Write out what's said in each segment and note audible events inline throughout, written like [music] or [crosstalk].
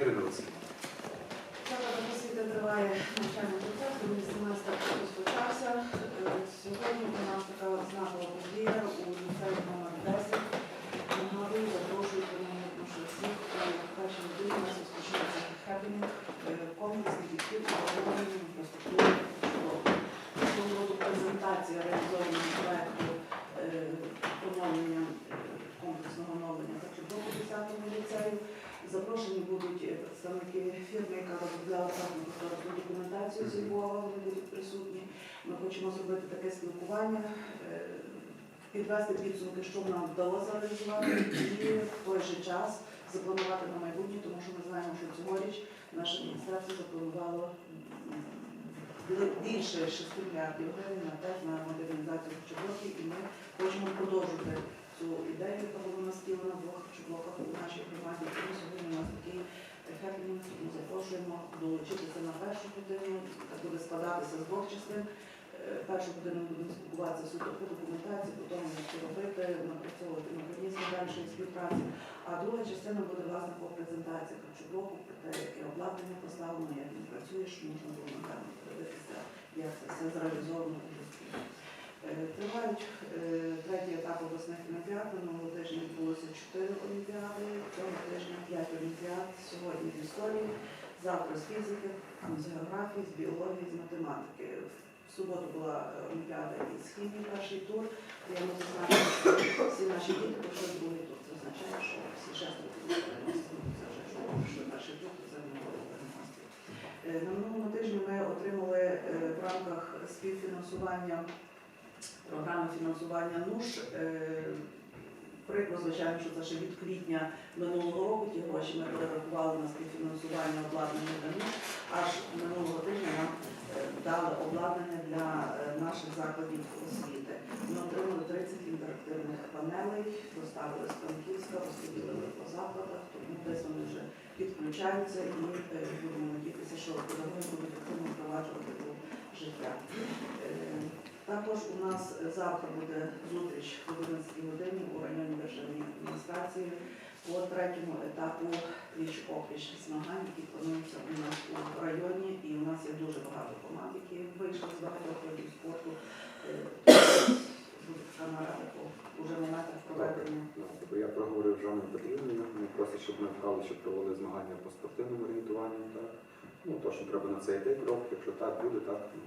Ірина Васильівна. Заклад освіти триває навчальний процес, другий семестр розпочався. Е, Сьогодні у нас така знакова подія у ліцеї номер 10. Нагадую, запрошую тому що всіх у першій годині у нас розпочнеться хеппінг, е, комплексний підхід до обговорення інфраструктури школи. Цього року презентація реалізованого проекту е, поновлення е, комплексного оновлення Зачербоку 10-му ліцею. Запрошені будуть е, представники фірми, яка розробляла саме кошторисну документацію зі Львова, вони будуть присутні. Ми хочемо зробити таке спілкування, е, підвести підсумки, що нам вдалося реалізувати, і в той же час запланувати на майбутнє, тому що ми знаємо, що цьогоріч наша адміністрація запланувала більше 6 мільярдів гривень на теж на модернізацію харчоблоків, і ми хочемо продовжити цю ідею, яка була наскілена в двох харчоблоках у нашій громаді. Тому сьогодні у нас такий хеппінг, запрошуємо долучитися на першу годину, буде складатися з двох частин. Першу годину будемо спілкуватися суто по документації, по тому, як робити, напрацьовувати механізми дальшої співпраці. А друга частина буде власне по презентації харчоблоку, про те, яке обладнання поставлено, як він працює, що можна було напевно подивитися, як це все зреалізовано у. Е, Тривають е, третій етап обласних олімпіад. Минулого тижня відбулося чотири олімпіади, цього тижня п'ять олімпіад. Сьогодні з історії, завтра з фізики, з географії, з біології, з математики. В суботу була е, олімпіада із хімії, перший тур. Я можу знати, що всі наші діти пройшли другий тур. Це означає, що всі шестеро. Це вже що пройшли перший тур, то це не було переможці. Е, На минулому тижні ми отримали е, в рамках співфінансування програми фінансування НУШ. Прикро, звичайно, що це ще від квітня минулого року ті гроші ми перерахували на співфінансування обладнання. Аж минулого тижня нам дали обладнання для е, наших закладів освіти. Ми отримали 30 інтерактивних панелей, доставили з Франківська, розподілили по закладах, тому десь вони вже підключаються і е, будемо надіятися, що педагоги будуть активно впроваджувати у життя. Е, також у нас завтра буде зустріч в 11 годині у районній державній адміністрації по третьому етапу пліч-опліч змагань, які плануються у нас у районі. І у нас є дуже які вийшли з багатьох видів спорту. Е, нарада по уже моментах проведення. Тобто я проговорив з Жанною Петрівною, вони просять, щоб ми вкали, щоб провели змагання по спортивному орієнтуванню. Так? Ну, то, що треба на це йти крок, якщо так буде, так. Ну,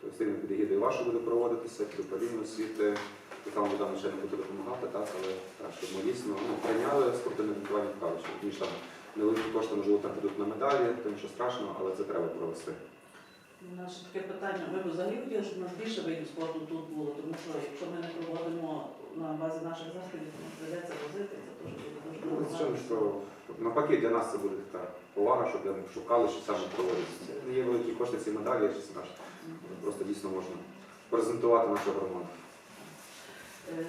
то сильно під егідою ваша буде проводитися, під управління освіти, то там буде ще не буде допомагати, так, але так, щоб ми дійсно ну, прийняли спортивне орієнтування в кавичі. Ніж там невеликі кошти, можливо, там підуть на медалі, то нічого страшного, але це треба провести. Наше таке питання. Ми б взагалі хотіли, щоб у нас більше видів спорту тут було, тому що якщо ми не проводимо на базі наших заходів, то нам прийдеться возити, це теж буде дуже Ну, звичайно, що навпаки для нас це буде така повага, щоб ми шукали, що саме проводиться. Це Є великі кошти ці медалі, чи це наш. Просто дійсно можна презентувати нашу громаду. Е,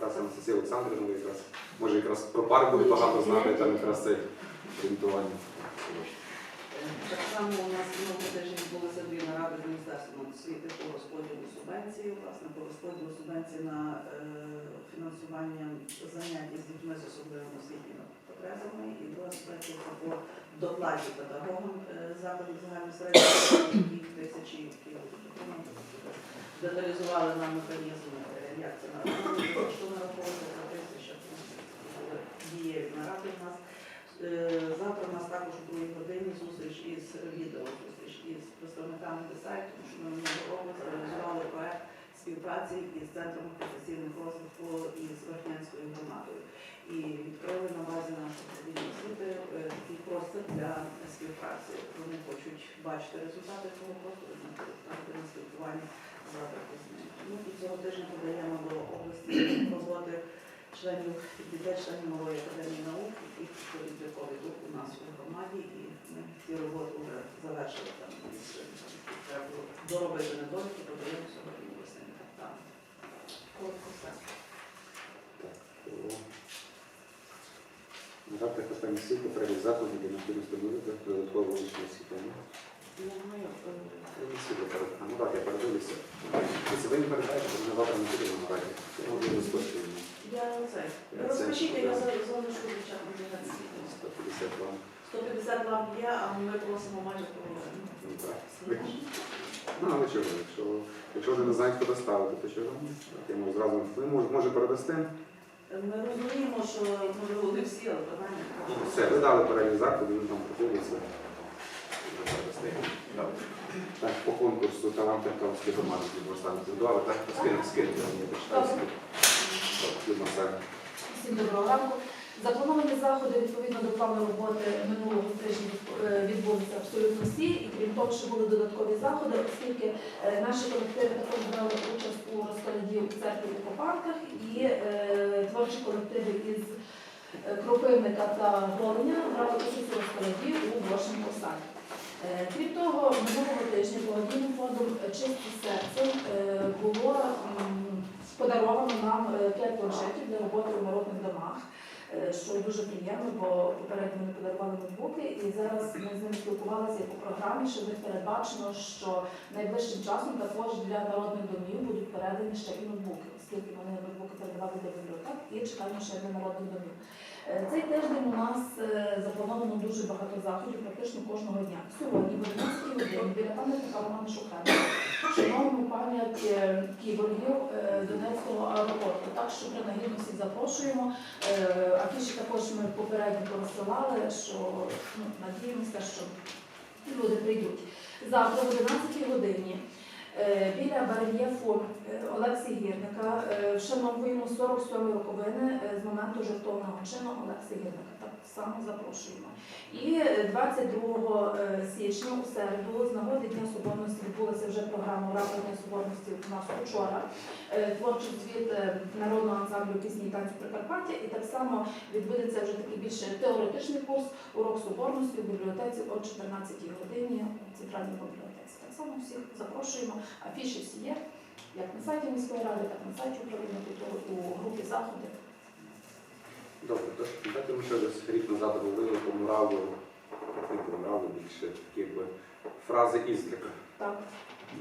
Раз Анастасія Олександрівна якраз, може якраз про парк буде багато знати, там якраз це орієнтування. Так само у нас минулого тижня відбулися дві наради з Міністерством освіти по розподілу субвенції, власне, по розподілу субвенції на е, фінансування занять із дітьми з особливими освітніми потребами і друга субвенція по доплаті педагогам е, закладів загальної середньої тисячі, які. Деталізували нам механізм, е, як це нараховується, що нараховується, за тисяча, були дієві наради у нас. Е, Завтра у нас також у другій зустріч із відео, зустріч із представниками десайту, тому що ми минулого реалізували проект співпраці із центром професійних розвитку із Верхнянською громадою. І відкрили на базі нашої управління освіти е, такий простір для співпраці. Вони хочуть бачити результати цього простору, ставити на спілкування завтра пізніше. Ми цього тижня подаємо до області роботи членів дітей, членів малої академії наук, які проходять відбірковий тур у нас у громаді, і ми ці роботи вже завершили там. Треба було доробити недоліки, подаємо сьогодні обласним капітаном. Коротко все. Надати останні всі потрібні заходи для необхідності встановити додатково освітлення. Маю, е, ну так, я передивлюся. Ви не передаєте, бо ми завтра не будемо на раді. Я можу листочки. Я це. Розпишіть, я за зоночку дівчат не 152. 150 це план є, а ми просимо майже половину. Ну. Ну, але чого, якщо, якщо вони не знають, куди ставити, то чого? Я можу зразу, ви може, може передасте? Ми розуміємо, що можливо не всі, але питання. Все, ви дали перелік заходів, він там проходиться. Так, по конкурсу таланти та громади Дніпро звідували, так? Скиньте, мені почитати. Так, Всім доброго ранку. Заплановані заходи відповідно до плану роботи минулого тижня е, відбулися абсолютно всі, і крім того, що були додаткові заходи, оскільки е, наші колективи також брали участь у розкладі у церкві у Попарках і е, творчі колективи із Кропивника та Голеня брали участь у розкладі у Бошенко саді. Е, Крім того, минулого тижня благодійним фондом Чисте серце було подаровано нам е, п'ять планшетів для роботи у народних домах, е, що дуже приємно, бо попередньо вони подарували ноутбуки, і зараз ми з ними спілкувалися по програмі, що в них передбачено, що найближчим часом також для народних домів будуть передані ще і ноутбуки, оскільки вони ноутбуки передавали для бібліотек і чекаємо ще для народних домів. Е, Цей тиждень у нас е, заплановано дуже багато заходів, практично кожного дня. Сьогодні, в 11 годині, біля пам'ятника Романа Шухевича, шановну пам'ять е, кіборгів е, Донецького аеропорту. Так що принагідно всіх запрошуємо. Е, Афіші також ми попередньо розсилали, що ну, надіємося, що люди прийдуть. Завтра о 11 годині біля барельєфу е, Олексія Гірника е, вшановуємо 47 роковини е, з моменту жертовного чину Олексія Гірника. Так само запрошуємо. І е, 22 е, січня у середу з нагоди Дня Соборності відбулася вже програма «Рака Дня Соборності у нас вчора. Е, Творчий звіт е, народного ансамблю пісні і танцю Прикарпаття. І так само відбудеться вже такий більше теоретичний курс урок соборності в бібліотеці о 14 годині у центральній бібліотеці. Так само всіх запрошуємо. Афіші всі є, як на сайті міської ради, так на сайті управління культури у групі заходи. Добре, то дайте ми ще десь рік назад говорили по муралу, про муралу, більше такі якби фрази ізліка. Так.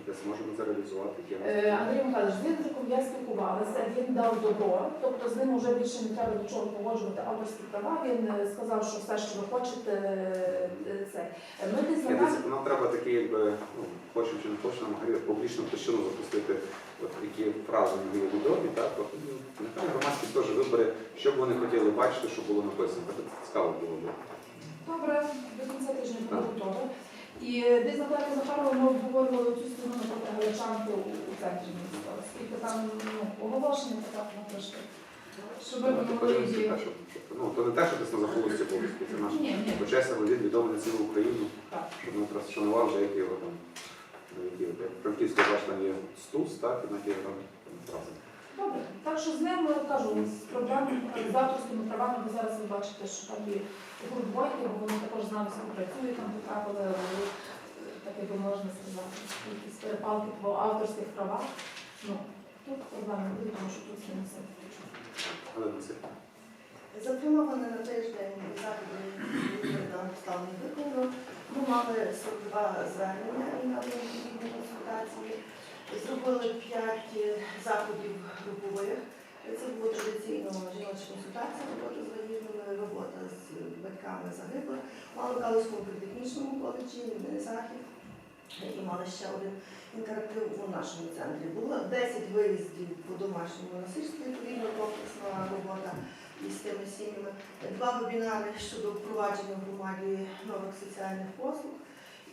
Десь можемо це реалізувати. Е, Андрій Михайлович, з Віндриком я спілкувалася, він дав добро, тобто з ним вже більше не треба нічого погоджувати авторські права. Він е, сказав, що все, що ви хочете, е, це. Ми десь десь, нам треба такі, якби, ну, хочемо чи не хочемо, нам публічну площину запустити, от які фрази є відомі, так, от, ну, нехай громадськість теж вибере, що б вони хотіли бачити, що було написано. Так цікаво було б. Добре, до кінця тижня буде готове. І десь на Кларі Захарова ми обговорювали цю стіну напроти Галичанки у, у центрі міста, оскільки там ну, оголошення така на трошки. Щоб Ну, могли її. Ну, то не те, що десь на захолусті повністю, це наш Ні, ні, почесний володіт відомий на цілу Україну, так. щоб ми просто шанували вже, як його там, ну, Франківська бач, є стус, так, і на які там фрази. Добре. Так що з ним кажу, з проблемами з авторськими правами, ви зараз ви бачите, що там є гуртбойки, бо вони також з нами співпрацюють, там потрапили, е, так якби можна сказати, якісь перепалки по авторських правах. Ну, тут проблем не буде, тому що тут все не все. Але не це. Заплановано на тиждень заходи на обставини виконано. Ми мали 42 звернення і на консультації. Зробили 5 заходів групових. Це було традиційно жіноча консультація, робота з вагітними, робота з батьками загиблих. Мали Калицькому політехнічному коледжі, захід. І мали ще один інтерактив у нашому центрі. Було 10 виїздів по домашньому насильству, відповідно комплексна робота із тими сім'ями. Два вебінари щодо впровадження в громаді нових соціальних послуг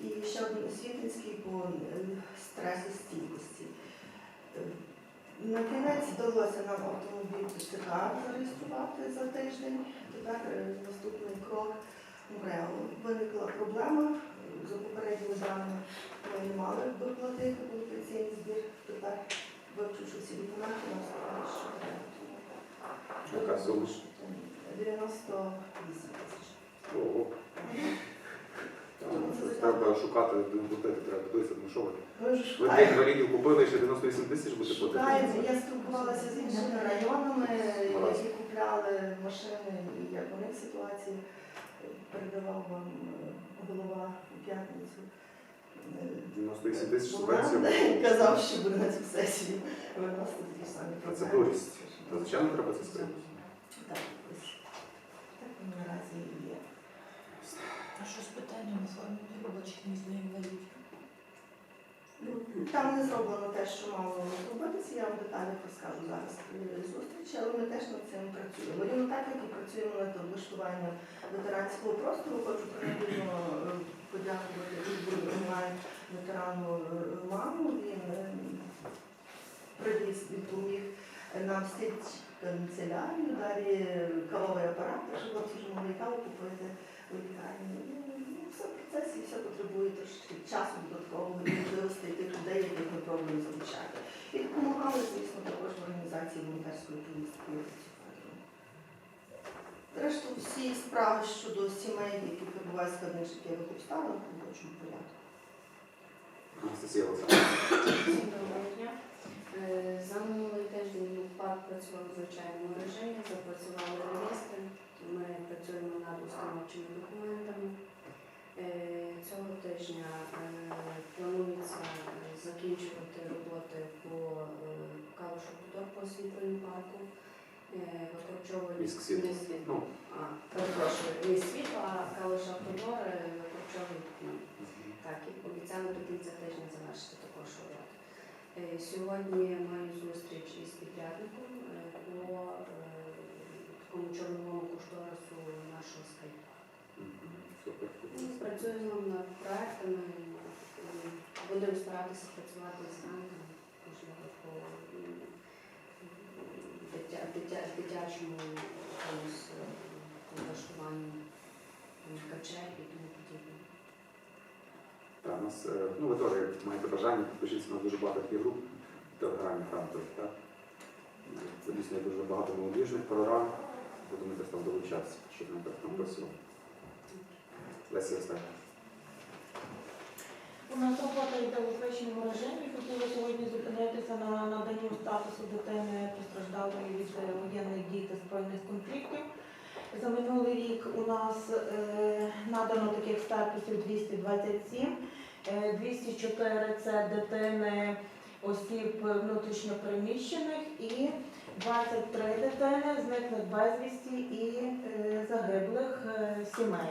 і ще один освітницький по е, стресостійкості. Е, На кінець вдалося нам автомобіль ТЦК зареєструвати за тиждень. Тепер е, наступний крок МРЕО. Виникла проблема. За попередніми даними ми не мали доплатити кваліфікаційний збір. Тепер вивчивши всі документи, нам сказали, що треба. Яка сума? 98 тисяч. Треба шукати, платити, треба дивитися, ну що ви? Шукаємо. інвалідів купили ще 98 тисяч буде Шукаємо. Я спілкувалася з іншими районами, які купляли машини, і як у них ситуація. Передавав вам е, голова у п'ятницю. Е, 98 тисяч Богдан субвенція було. [laughs] Казав, що буде на цю сесію виносити ті самі дурість. Звичайно, треба це скрити. Так, є. що з питанням оформлення робочих місць для інвалідів? Там не зроблено те, що мало зробитися, я вам детально розкажу зараз зустрічі, але ми теж над цим працюємо. Рівно так, як і працюємо над облаштуванням ветеранського простору. Хочу принагідно е, подякувати онлайн ветерану е, маму. Він е, привіз, допоміг нам стільки канцелярію, далі кавовий апарат, щоб хлопці могли каву купити лікарні. Ну, Все в процесі, все потребує трошки часу додаткового і можливостей тих людей, яких ми пробуємо залучати. І допомагали, звісно, також в організації волонтерської поїздки. Решту всі справи щодо сімей, які перебувають в складних життєвих обставинах, в робочому порядку. Анастасія доброго дня. Е, За минулий тиждень парк працював в звичайному режимі, запрацювали реєстри. Ми працюємо над установчими документами. Е, Цього тижня е, планується е, закінчувати роботи по Калушу по освітленню парку. Світ. Ну, А, перепрошую, не світ, а Калуша Худор, Вакарчовий. ну, так, і обіцяли до кінця тижня завершити також роботу. Сьогодні маю зустріч із підрядником по такому чорновому кошторису нашого скайпа. мгм, Супер. Працюємо над проектами, і будемо старатися працювати з банками, можливо, по дитя, дитя, дитячому якомусь е, влаштуванню м, качель і тому подібне. Так, у нас, е, ну ви теж як маєте бажання, підпишіться на дуже багато таких груп в телеграмі фронтових, так? Це дійсно є дуже багато молодіжних програм, будемо десь там долучатися, щоб ми так там працювали. Лесі Остапівна. У нас робота йде у звичному режимі. Хотіла сьогодні зупинитися на наданню статусу дитини постраждалої від е, воєнних дій та збройних конфліктів. За минулий рік у нас е, надано таких статусів 227. Е, 204 це дитини осіб внутрішньопереміщених і 23 дитини зниклих безвісті і е, загиблих е, сімей.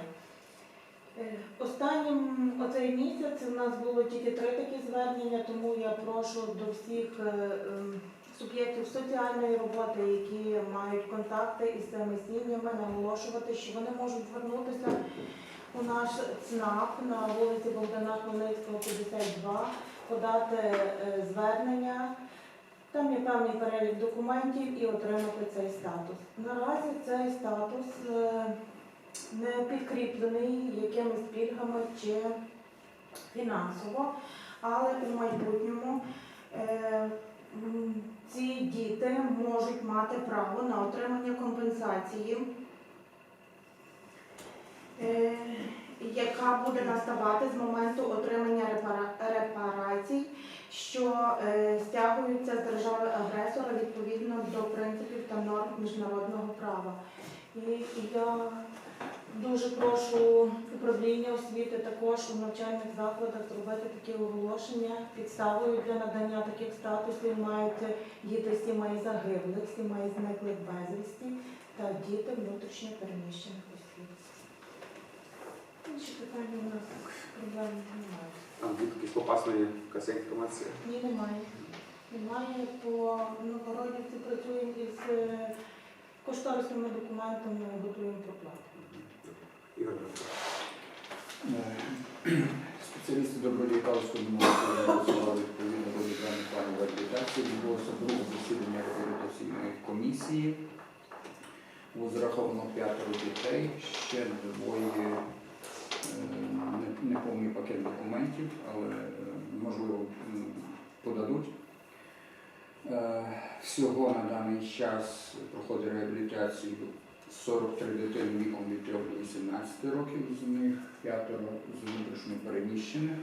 Е, Останнім оцей місяць у нас було тільки три такі звернення, тому я прошу до всіх ем, суб'єктів соціальної роботи, які мають контакти із цими сім'ями, наголошувати, що вони можуть звернутися у наш ЦНАП на вулиці Богдана Хмельницького, 52, подати звернення. Там є певний перелік документів і отримати цей статус. Наразі цей статус е, не підкріплений якимись пільгами чи фінансово, але у майбутньому е, ці діти можуть мати право на отримання компенсації, е, яка буде наставати з моменту отримання репарацій, що е, стягуються з держави агресора відповідно до принципів та норм міжнародного права. І я Дуже прошу управління освіти також у навчальних закладах зробити такі оголошення. Підставою для надання таких статусів мають діти сімей загиблих, сімей зниклих безвісті та діти внутрішньо переміщених осіб. Інші питання у нас проблем немає. Там попасної якась є. Ні, немає. Немає по Новгородівці працюємо із е, кошторисними документами, готуємо проплату. Ігор. Е, [clears throat] Спеціалісти добродіяльського голосували відповідно до державних планів реабілітації. Відбулося друге засідання реабілітаційної комісії. Було зараховано п'ятеро дітей, ще двоє е, не- неповний пакет документів, але можливо подадуть. Е, Всього на даний час проходить реабілітацію 43 дитини віком від 3 до 18 років, з них п'ятеро з внутрішньо переміщених.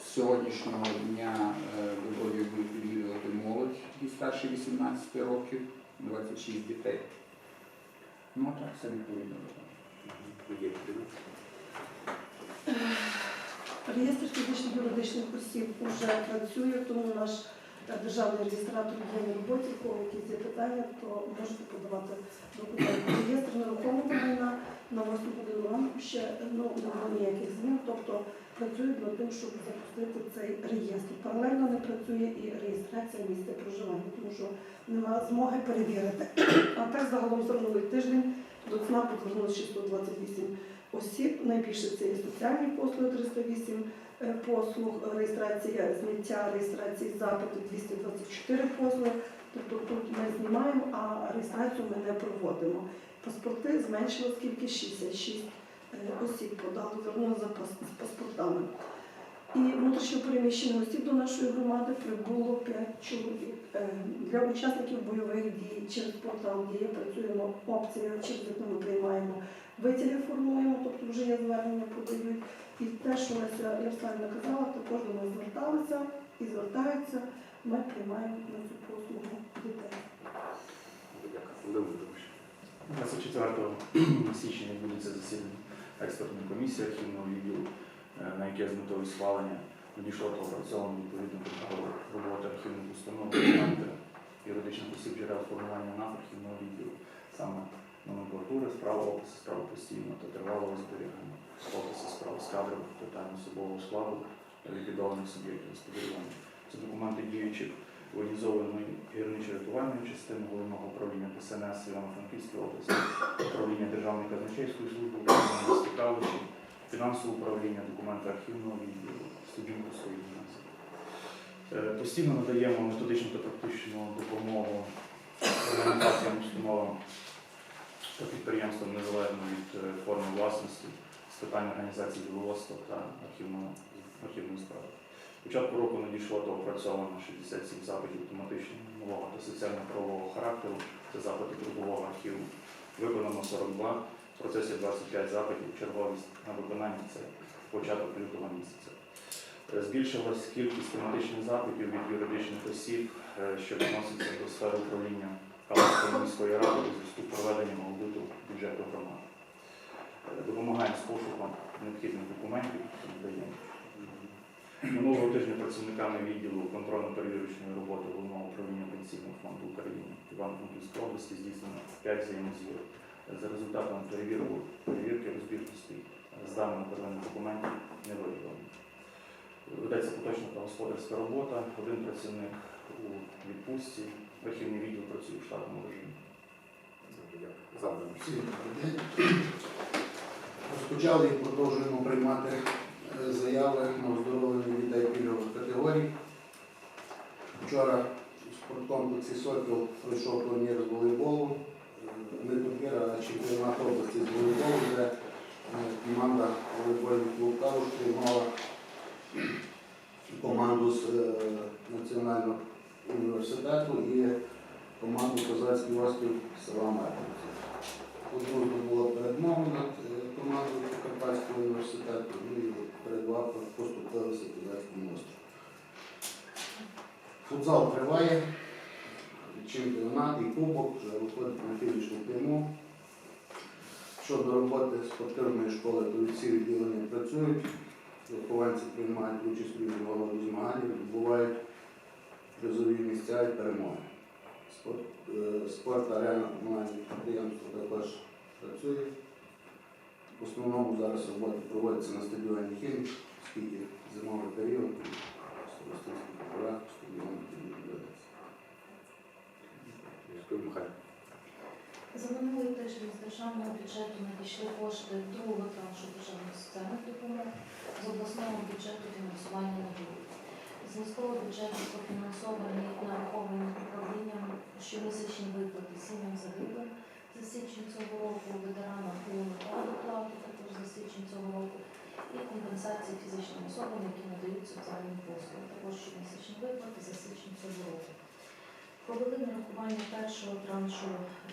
З сьогоднішнього дня е, доброві будуть відвідувати молодь і старше 18 років, 26 дітей. Ну так, це відповідно до того. Мгм. Є Катерина. Реєстр фізичних юридичних осіб вже працює, тому наш е, державний реєстратор є на роботі. Коли якісь є питання, то можете подавати документи. Реєстр нерухомого майна на власну будинку ще змін, тобто працюють над тим, щоб запустити цей реєстр. Паралельно не працює і реєстрація місця проживання, тому що немає змоги перевірити. А так загалом за минулий тиждень до ЦНАПу звернулося 628 осіб. Найбільше це є соціальні послуги 308 е, послуг, реєстрація зняття, реєстрації запиту 224 послуги. Тобто тут ми знімаємо, а реєстрацію ми не проводимо. Паспорти зменшилось скільки 66 е, осіб подало звернуло за пас- паспортами. І внутрішньо переміщених осіб до нашої громади прибуло 5 чоловік. Е, Для учасників бойових дій через портал дія працюємо опція, через яку ми приймаємо витяги формуємо, тобто вже є звернення подають. І те, що Леся Ярославівна казала, також до нас зверталися і звертаються. Ми приймаємо на цю послугу дітей. Дякую. 24 [clears throat] січня відбудеться засідання експертної комісії архівного відділу, на яке з метою схвалення надійшло та опрацьовано відповідно до роботи архівних установ, юридичних осіб джерел формування архівного відділу, саме номенклатури, справа описи, справи постійного та тривалого зберігання, описи справ з кадрових питань особового складу ліквідованих суб'єктів господарювання. Це документи діючих організованої гірничо-рятувальної частини головного управління ДСНС Івано-Франківської області, управління Державної казначейської служби управління фінансове управління, документи архівного відділу, студінківської гімназії. Е, Постійно надаємо методичну та практичну допомогу організаціям, установам та підприємствам незалежно від е, форми власності з питань організації діловодства та архівної справи. Початку року надійшло та опрацьовано 67 запитів автоматичного та соціально-правового характеру. Це запити трудового архіву. Виконано 42, процесі 25 запитів, черговість на виконання це початок лютого місяця. Е, Збільшилась кількість тематичних запитів від юридичних осіб, е, що відносяться до сфери управління Калицької міської ради у зв'язку з проведенням аудиту бюджету громади. Е, Допомагаємо з пошуком необхідних документів. Минулого тижня працівниками відділу контрольно-перевірочної роботи Головного управління Пенсійного фонду України Івано-Франківської області здійснено 5 взаємозвірок. За результатами перевірок, перевірки розбірності з даними первинних документів не виявлено. Ведеться поточна та господарська робота. Один працівник у відпустці. Архівний відділ працює в штатному режимі. Розпочали і продовжуємо приймати е, заяви на оздоровлення дітей пільгових категорій. Вчора у спорткомплексі Сокіл пройшов турнір з волейболу. Е, Не турнір, а чемпіонат області з волейболу, де е, команда волейбольний клуб Калуш приймала команду з е, Національного університету і команду Козацький острів села Марківці. Одну була передмова над е, командою Карпатського університету, ну і передва поступилися Козацькому острову. Футзал триває, чемпіонат і кубок вже виходить на фінішну пряму. Щодо роботи спортивної школи, то всі відділення працюють, вихованці приймають участь у різновидних змаганнях, відбувають призові місця і перемоги. Спорт, е, спорт арена комунальне підприємство також працює. В основному зараз роботи проводяться на стадіоні Хімік, оскільки зимовий період, прокурат, стадіон відбувається. Дякую, Михайло. За минулий тиждень з державного бюджету надійшли кошти другого траншу державних соціальних допомог з обласного бюджету фінансування на дії. З бюджету профінансовані нараховані управлінням щомісячні виплати сім'ям загиблим за січень цього року, ветеранам УНК доплати також за січень цього року і компенсації фізичним особам, які надають соціальні послуги, також щомісячні виплати за січень цього року. Провели нарахування першого траншу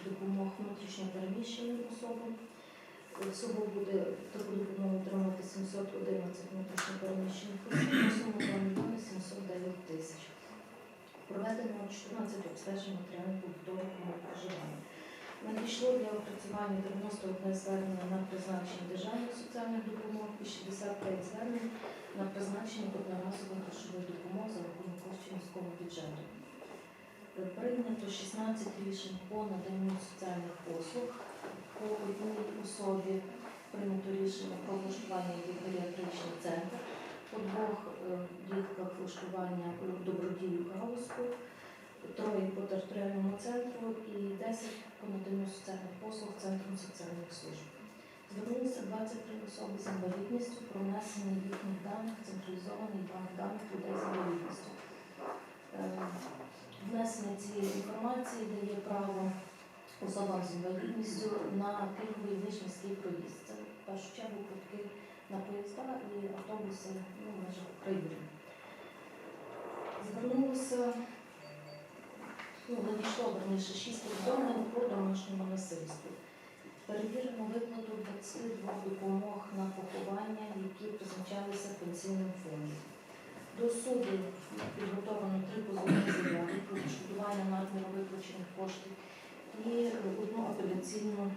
допомог внутрішньо переміщеним особам. Всього буде таку допомогу отримати 711 внутрішньо переміщених осіб, суму 2 мільйони 709 тисяч. Проведено 14 обстежень матеріально-побутових умов проживання. Надійшло для опрацювання 91 звернення на призначення державних соціальних допомог і 65 звернень на призначення одноразових грошових допомог за рахунок коштів міського бюджету. Прийнято 16 рішень по наданню соціальних послуг по одній особі прийнято рішення про влаштування в геріатричний центр. По двох е, дітках влаштування у добродію Галузьку, троє по територіальному центру і 10 по наданню соціальних послуг Центром соціальних служб. Звернулися 23 особи з інвалідністю про внесення їхніх даних в централізований банк даних людей з інвалідністю. Внесення цієї інформації дає право особам з інвалідністю на пільговий вишнівський проїзд. Це в першу чергу квитки на поїзда і автобуси ну, в межах України. Звернулося, ну, надійшло верніше шість повідомлень про домашньому насильстві. Перевірено виплату 22 допомог на поховання, які призначалися пенсійним фондом. До суду підготовлено три позовні заяви про відшкодування надміру виплачених коштів і одну апеляційну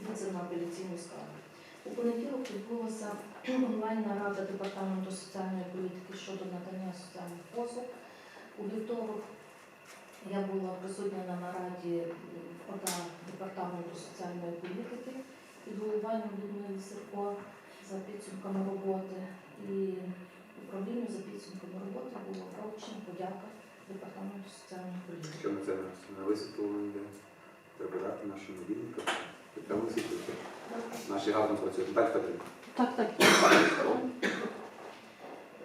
відзив на апеляційну скаргу. У понеділок відбулася онлайн-нарада Департаменту соціальної політики щодо надання соціальних послуг. У вівторок я була присутня на нараді ОДА Департаменту соціальної політики під головуванням Людмили Сирко за підсумками роботи. І управлінню за підсумками роботи була вручена подяка Департаменту соціальної політики. Що ми це на висвітлення йде? Треба дати нашим мобільникам. Там висвітлювати. Наші гарно працюють. Так, так. Так, так.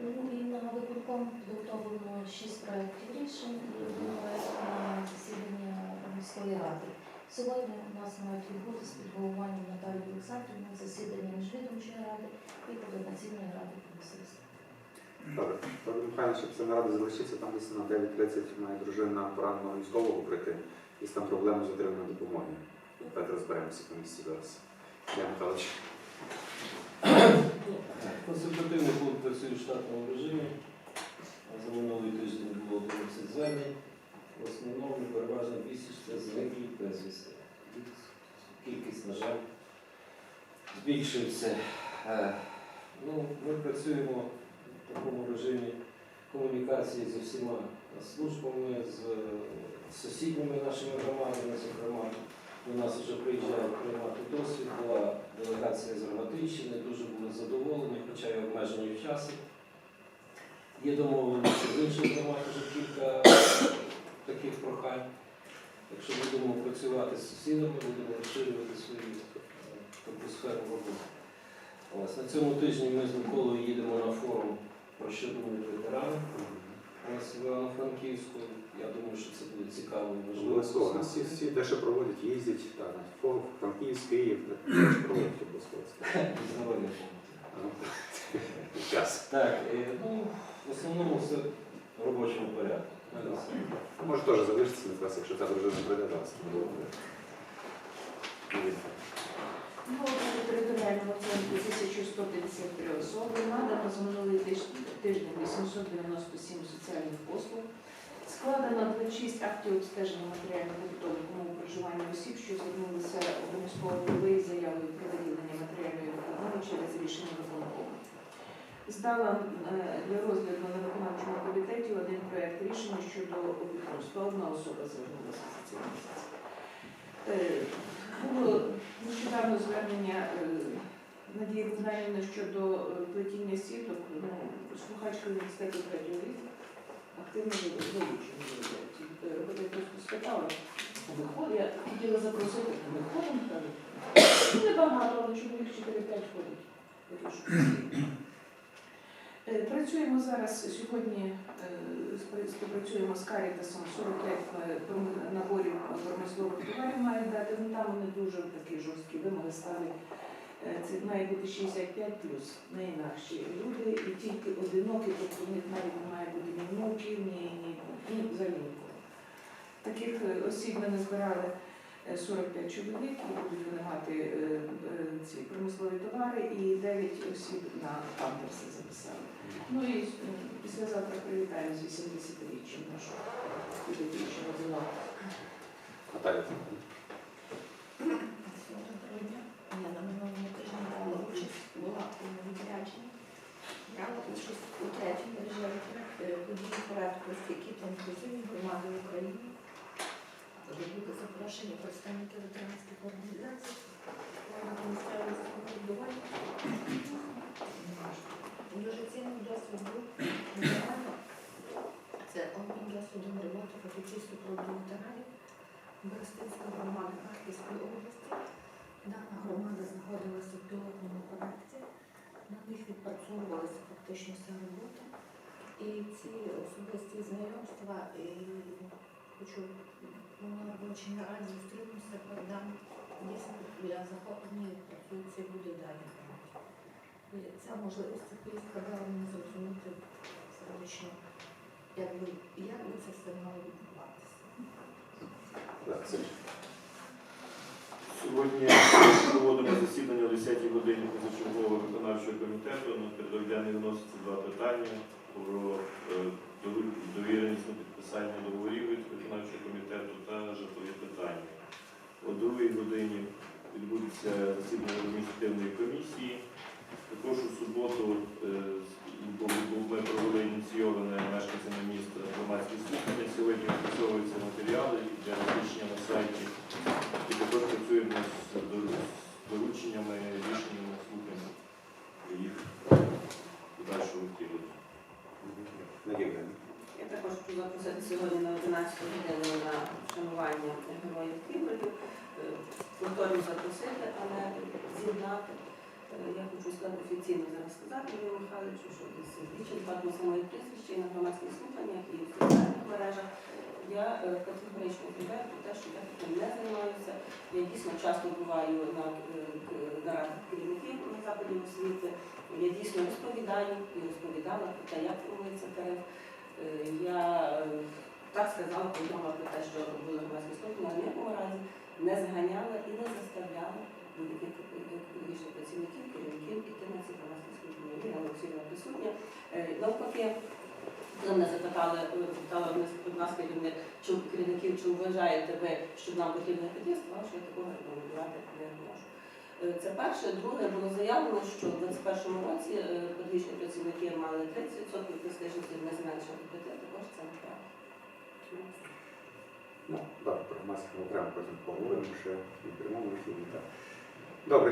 Ну і на виконком підготовлено шість проєктів рішень і на засідання міської ради. Сьогодні у нас мають відбутися під головуванням Наталії Олександрівни засідання міжвідомчої ради і координаційної ради промисловості. Добре. Добре, Михайло, щоб це нарада залишиться, там десь на 9.30 має дружина пораненого військового прийти. І там проблеми з отриманням допомоги. Давайте розберемося по місці зараз. Я Михайлович. Консультативний клуб працює в штатному режимі. За минулий тиждень було 11 звернень. В основному переважна більшість це зниклі безвісти. Кількість, на жаль, збільшується. Е, Ну, ми працюємо в такому режимі комунікації з усіма службами, з сусідніми нашими громадами, зокрема. До нас вже приїжджають приймати досвід, була делегація з Рогатинщини, дуже були задоволені, хоча й обмежені в часі. Є домовленості з інших громад вже кілька таких прохань. Якщо будемо працювати з сусідами, будемо розширювати свою е, таку сферу роботи. На цьому тижні ми з Миколою їдемо на форум про що думають ветерани. Ось в Івано-Франківську. Я думаю, що це буде цікаво і важливо. Обов'язково. Нас всі, всі де що проводять, їздять, так, Фо- Франківськ, Київ, де [clears throat] проводять обов'язково. Ну, Час. Так, е, ну, в основному все в робочому порядку. Ну, Може теж залишитися якраз, якщо ця дружина прийде зараз. то буде. Головою територіального центру 1153 особи надано тиж- тиждень 897 соціальних послуг. Складено 26 актів обстеження матеріально-побутових умов проживання осіб, що звернулися обов'язково нової заявою про виділення матеріальної допомоги через рішення виконкому. Здала е, для розгляду на виконавчому комітеті один проєкт рішення щодо обіцянства. Одна особа звернулася за цей місяць. Е, Було нещодавно звернення е, Надії Богданівни щодо е, плетіння сіток. Ну, слухачка університету третього рівня активно залучена. Роботи просто спитала. Виходить, я хотіла запросити, виходимо, кажуть. «Ну, Небагато, але чоловік 4-5 ходить. Е, Працюємо зараз сьогодні, е, співпрацюємо з Карітасом 45 е, наборів промислових товарів мають дати. Ну там вони дуже такі жорсткі вимоги ставлять. Е, Це має бути 65 плюс, не інакші люди, і тільки одинокі, тобто в них навіть не має бути ні внуків, ні, ні, ні взагалі нікого. Таких е, осіб ми назбирали е, 45 чоловік, і будуть вони мати е, е, ці промислові товари, і 9 осіб на памперси записали. Ну і е, післязавтра привітаємо з 80-річчям нашого підопічного одиноко. Наталя. Доброго дня. Рамки у третій мережеві події е, порядку стільки та інклюзивні громади України. Подивіться запрошення представників ветеранських організацій, органів місцевого самоврядування. Дуже цінний досвід був ветерана. Це обмін досвідом роботи фахівців проду ветеранів Берестинська громада Харківської області. Дана громада знаходилася в фактично вся робота. І ці особисті знайомства, і хочу на робочій нараді передам дійсно для захоплення працюється буде далі. І ця можливість, поїздка дала мені зрозуміти фактично, якби, як би це все мало відбуватися. Сьогодні проводимо засідання о 10 годині позачергового виконавчого комітету. На порядок денний виноситься два питання про е, довіреність на підписання договорів від виконавчого комітету та житлові питання. О 2 годині відбудеться засідання адміністративної комісії. Також у суботу е, ми провели ініційоване мешканцями міста громадські слухання. Сьогодні опрацьовуються матеріали для розміщення на сайті. І також працюємо з дорученнями, рішеннями слухання їх подальшого втілення. Я також хочу запросити сьогодні на 11 годину на вшанування героїв Києві. Повторно запросити, але з'єднати. Е, Я хочу сказати офіційно зараз сказати Юрію Михайловичу, що десь двічі згадано самої прізвище і на громадських слуханнях і в соціальних мережах. Я категорично підтримую про те, що я таким не займаюся. Я дійсно часто буваю на е, нарадах керівників на заході освіти. Я дійсно розповідаю і розповідала про те, як формується тариф. Е, Я е, так сказала, повідомила про те, що робили громадські слухання, але в якому разі не заганяла і не заставляла педагогічних працівників, керівників іти на ці громадські. Ліна Олексійовна присутня. Навпаки, мене запитали, е, запитала ласка, керівник, керівників, чи вважаєте ви, що нам потрібне під'їзд, сказала, що я такого рекомендувати не можу. Е, Це перше. Друге було заявлено, що в 2021 році е, педагогічні працівники мали 30% престижності, не зменшили 5, також це неправда. Ну, добре, про громадське окремо потім поговоримо ще і прямому ефірі. Добре.